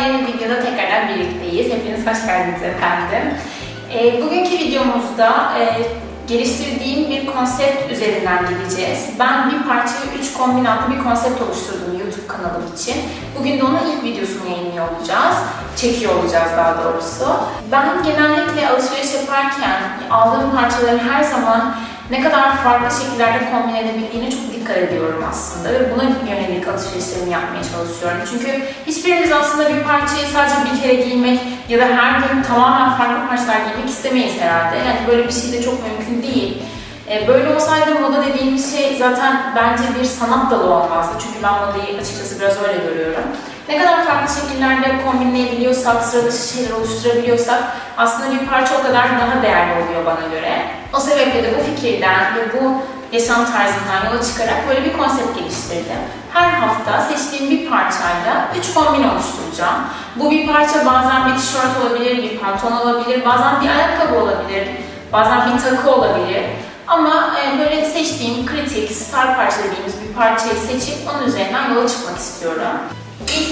yeni videoda tekrardan birlikteyiz. Hepiniz hoş geldiniz efendim. E, bugünkü videomuzda e, geliştirdiğim bir konsept üzerinden gideceğiz. Ben bir parçayı 3 kombin adlı bir konsept oluşturdum YouTube kanalım için. Bugün de onun ilk videosunu yayınlıyor olacağız. Çekiyor olacağız daha doğrusu. Ben genellikle alışveriş yaparken aldığım parçaların her zaman ne kadar farklı şekillerde kombin edebildiğine çok dikkat ediyorum aslında ve buna yönelik alışverişlerimi yapmaya çalışıyorum. Çünkü hiçbirimiz aslında bir parçayı sadece bir kere giymek ya da her gün tamamen farklı parçalar giymek istemeyiz herhalde. Yani böyle bir şey de çok mümkün değil. Ee, Böyle olsaydı moda dediğimiz şey zaten bence bir sanat dalı olmazdı. Çünkü ben modayı açıkçası biraz öyle görüyorum. Ne kadar farklı şekillerde kombinleyebiliyorsak, sıra dışı şeyler oluşturabiliyorsak aslında bir parça o kadar daha değerli oluyor bana göre. O sebeple de bu fikirden ve bu yaşam tarzından yola çıkarak böyle bir konsept geliştirdim. Her hafta seçtiğim bir parçayla 3 kombin oluşturacağım. Bu bir parça bazen bir tişört olabilir, bir pantolon olabilir, bazen bir ayakkabı olabilir, bazen bir takı olabilir. Ama e, böyle seçtiğim kritik, star parça dediğimiz bir parçayı seçip onun üzerinden yola çıkmak istiyorum. İlk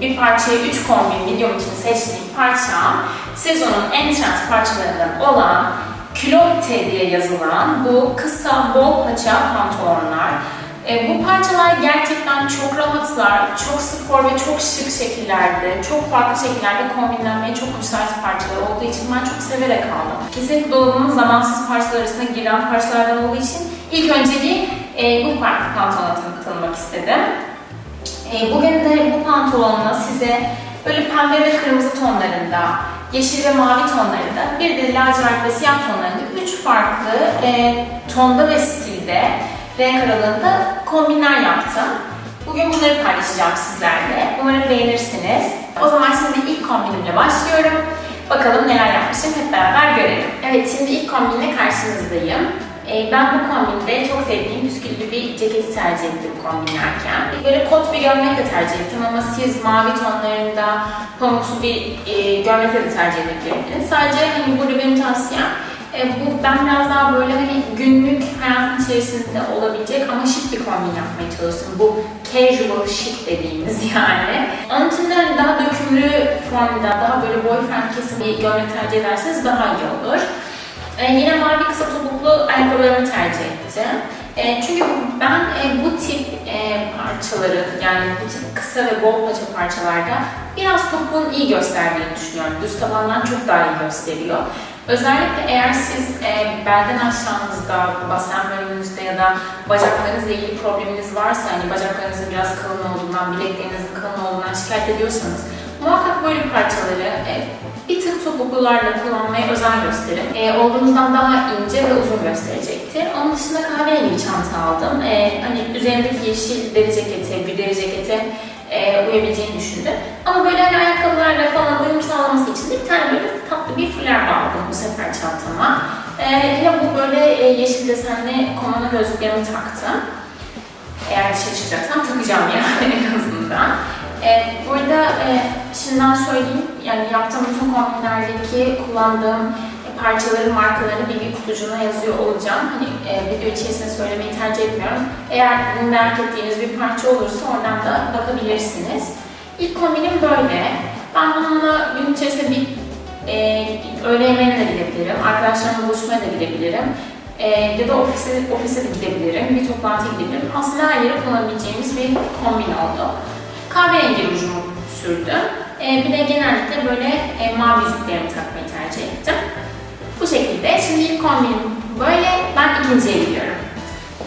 bir parçayı 3 kombin videom için seçtiğim parçam sezonun en trend parçalarından olan Külotte diye yazılan bu kısa bol paça pantolonlar. E, bu parçalar gerçekten çok rahatlar, çok spor ve çok şık şekillerde, çok farklı şekillerde kombinlenmeye çok müsait parçalar olduğu için ben çok severek aldım. Kesinlikle dolabımın zamansız parçalar arasında giren parçalardan olduğu için ilk önceliği e, bu farklı pantolona tan- tanımak istedim. E, bugün de bu pantolonla size böyle pembe ve kırmızı tonlarında, yeşil ve mavi tonlarında, bir de lacivert ve siyah tonlarında üç farklı e, tonda ve stilde, renk aralığında kombinler yaptım. Bugün bunları paylaşacağım sizlerle. Umarım beğenirsiniz. O zaman şimdi ilk kombinimle başlıyorum. Bakalım neler yapmışım hep beraber görelim. Evet şimdi ilk kombinle karşınızdayım. Ee, ben bu kombinde çok sevdiğim püsküllü bir ceketi tercih ettim kombinlerken. Böyle kot bir gömlek de tercih ettim ama siz mavi tonlarında pamuksu bir e, gömlek de tercih edebilirsiniz. Sadece hani burada benim tavsiyem e, bu ben biraz daha böyle hani günlük hayatın içerisinde olabilecek ama şık bir kombin yapmaya çalıştım. Bu casual şık dediğimiz yani. Onun için de hani daha dökümlü formda, daha böyle boyfriend kesim bir gömlek tercih ederseniz daha iyi olur. Ee, yine mavi kısa topuklu ayakkabılarımı tercih ettim. Ee, çünkü ben e, bu tip e, parçaları yani bu tip kısa ve bol paça parçalarda biraz topuğun iyi gösterdiğini düşünüyorum. Düz tabandan çok daha iyi gösteriyor. Özellikle eğer siz e, belden aşağınızda, basen bölümünüzde ya da bacaklarınızla ilgili probleminiz varsa, hani bacaklarınızın biraz kalın olduğundan, bileklerinizin kalın olduğundan şikayet ediyorsanız muhakkak böyle parçaları e, bir tık topuklularla kullanmaya özen gösterin. E, olduğunuzdan daha ince ve uzun gösterecektir. Onun dışında kahverengi bir çanta aldım. E, hani üzerindeki yeşil deri ceketi, bir deri cekete e, uyabileceğini düşündüm. Ama böyle hani ayakkabılarla falan uyum sağlaması için bir tane böyle tatlı bir fular bağladım bu sefer çantama. E, yine bu böyle e, yeşil desenli komano gözlüklerimi taktım. Eğer dışarı çıkacaksam takacağım yani en azından. E, burada e, şimdiden söyleyeyim, yani yaptığım bütün kombinlerdeki kullandığım e, parçaların markalarını bir kutucuğuna yazıyor olacağım. Hani e, video içerisinde söylemeyi tercih etmiyorum. Eğer merak ettiğiniz bir parça olursa oradan da bakabilirsiniz. İlk kombinim böyle. Ben bununla gün içerisinde bir e, öğle yemeğine de gidebilirim, arkadaşlarımla buluşmaya da gidebilirim. E, ya da ofise, ofise de gidebilirim, bir toplantıya gidebilirim. Aslında her yere kullanabileceğimiz bir kombin oldu. Kahverengi rujumu sürdüm. E, bir de genellikle böyle e, mavi yüzüklerimi takmayı tercih ettim. Bu şekilde. Şimdi ilk kombinim böyle. Ben ikinciye gidiyorum.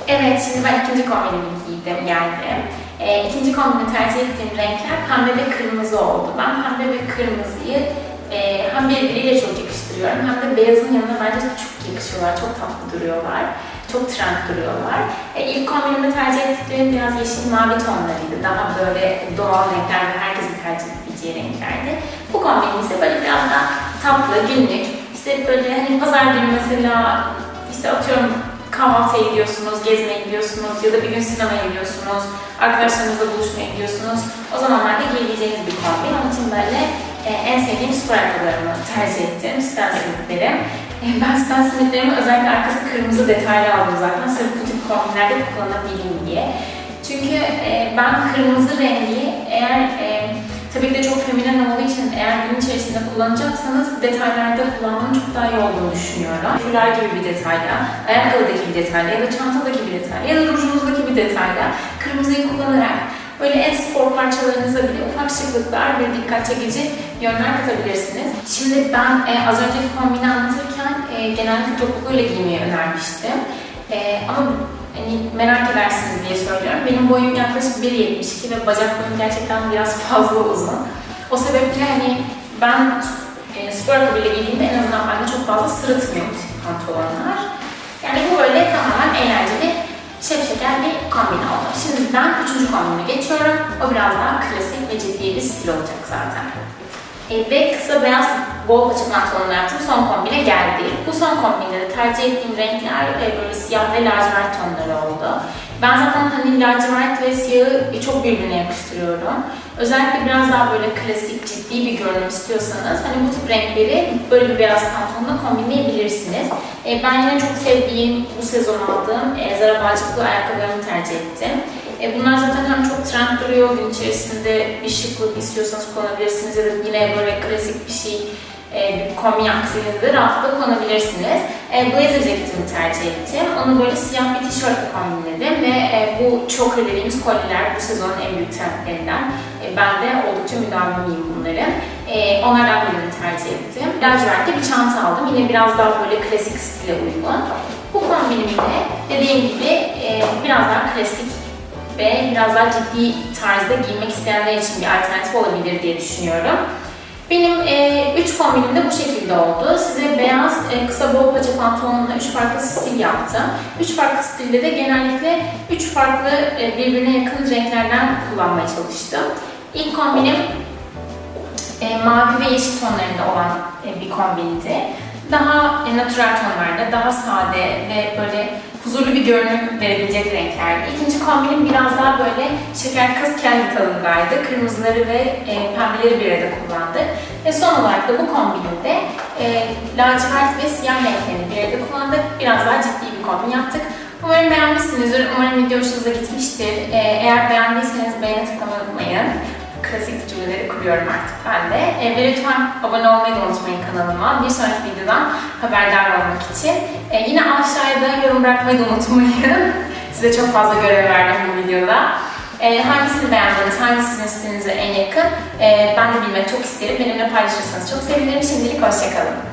Evet, şimdi ben ikinci kombinimi giydim, geldim. E, ikinci kombini tercih ettiğim renkler pembe ve kırmızı oldu. Ben pembe ve kırmızıyı e, hem birbiriyle çok yakıştırıyorum hem de beyazın yanına bence çok yakışıyorlar, çok tatlı duruyorlar. Çok trend duruyorlar. E, ilk kombinimde tercih ettiklerim biraz yeşil mavi tonlarıydı. Daha böyle doğal renkler ve herkesin tercih edeceği renklerdi. Bu kombin ise böyle biraz daha tatlı, günlük. İşte böyle hani pazar günü mesela işte atıyorum kahvaltıya gidiyorsunuz, gezmeye gidiyorsunuz ya da bir gün sinemaya gidiyorsunuz, arkadaşlarınızla buluşmaya gidiyorsunuz. O zamanlarda giyebileceğiniz bir kombin. Onun için böyle en sevdiğim spor ayakkabılarımı tercih ettim. Stan Smith'lerim. E, ben Stan Smith'lerimi özellikle arkası kırmızı detaylı aldım zaten. Sırf bu tip kombinlerde kullanabileyim diye. Çünkü e, ben kırmızı rengi eğer e, Tabii ki de çok feminen olduğu için eğer gün içerisinde kullanacaksanız detaylarda kullanmanın çok daha iyi olduğunu düşünüyorum. Fular gibi bir detayla, ayakkabıdaki bir detayla ya da çantadaki bir detayla ya da rujunuzdaki bir detayla kırmızıyı kullanarak böyle en spor parçalarınıza bile ufak şıklıklar ve dikkat çekici yönler katabilirsiniz. Şimdi ben e, az önceki kombini anlatırken e, genellikle topukluyla giymeyi önermiştim. E, ama hani merak edersiniz diye söylüyorum. Benim boyum yaklaşık 1.72 ve bacak boyum gerçekten biraz fazla uzun. O sebeple hani ben e, spor ayakkabıyla giydiğimde en azından bende çok fazla sırıtmıyor pantolonlar. Yani bu böyle tamamen eğlenceli, şepşeker bir kombin oldu. Şimdi ben üçüncü kombine geçiyorum. O biraz daha klasik ve ciddi bir stil olacak zaten. E, ve kısa beyaz bol paça pantolonla yaptım. Son kombine geldi. Bu son kombinde de tercih ettiğim renkler e, böyle siyah ve lacivert tonları oldu. Ben zaten hani lacivert ve siyahı çok birbirine yakıştırıyorum. Özellikle biraz daha böyle klasik, ciddi bir görünüm istiyorsanız hani bu tip renkleri böyle bir beyaz pantolonla kombinleyebilirsiniz. E, ben yine çok sevdiğim, bu sezon aldığım e, Zara Balçıklı ayakkabılarımı tercih ettim. E, bunlar zaten hem çok trend duruyor, gün içerisinde bir şıklık istiyorsanız kullanabilirsiniz ya da yine böyle klasik bir şey, e, bir kombin yapmak istediğinizde rahatlıkla kullanabilirsiniz. E, blazer ceketimi tercih ettim. Onu böyle siyah bir tişörtle kombinledim ve e, bu choker dediğimiz kolyeler bu sezonun en büyük trendlerinden. E, ben de oldukça müdavimiyim bunları. E, onlardan birini tercih ettim. Lacivert'te bir çanta aldım. Yine biraz daha böyle klasik stile uygun. Bu kombinimde dediğim gibi e, biraz daha klasik ve biraz daha ciddi tarzda giymek isteyenler için bir alternatif olabilir diye düşünüyorum. Benim e, üç kombinim de bu şekilde oldu. Size beyaz e, kısa bol paça pantolonla üç farklı stil yaptım. Üç farklı stilde de genellikle üç farklı e, birbirine yakın renklerden kullanmaya çalıştım. İlk kombinim e, mavi ve yeşil tonlarında olan e, bir kombindi. Daha e, natural tonlarda, daha sade ve böyle huzurlu bir görünüm verebilecek renklerdi. İkinci kombinim biraz daha böyle şeker kız kendi tadındaydı. Kırmızıları ve e, pembeleri bir arada kullandık. Ve son olarak da bu kombinimde e, lacivert ve siyah renklerini bir arada kullandık. Biraz daha ciddi bir kombin yaptık. Umarım beğenmişsinizdir. Umarım video hoşunuza gitmiştir. E, eğer beğendiyseniz beğeni tıklamayı unutmayın klasik cümleleri kuruyorum artık ben de. E, lütfen abone olmayı unutmayın kanalıma. Bir sonraki videodan haberdar olmak için. E, yine aşağıda yorum bırakmayı da unutmayın. Size çok fazla görev verdim bu videoda. E, hangisini beğendiniz, hangisi sizin en yakın? E, ben de bilmek çok isterim. Benimle paylaşırsanız çok sevinirim. Şimdilik hoşçakalın.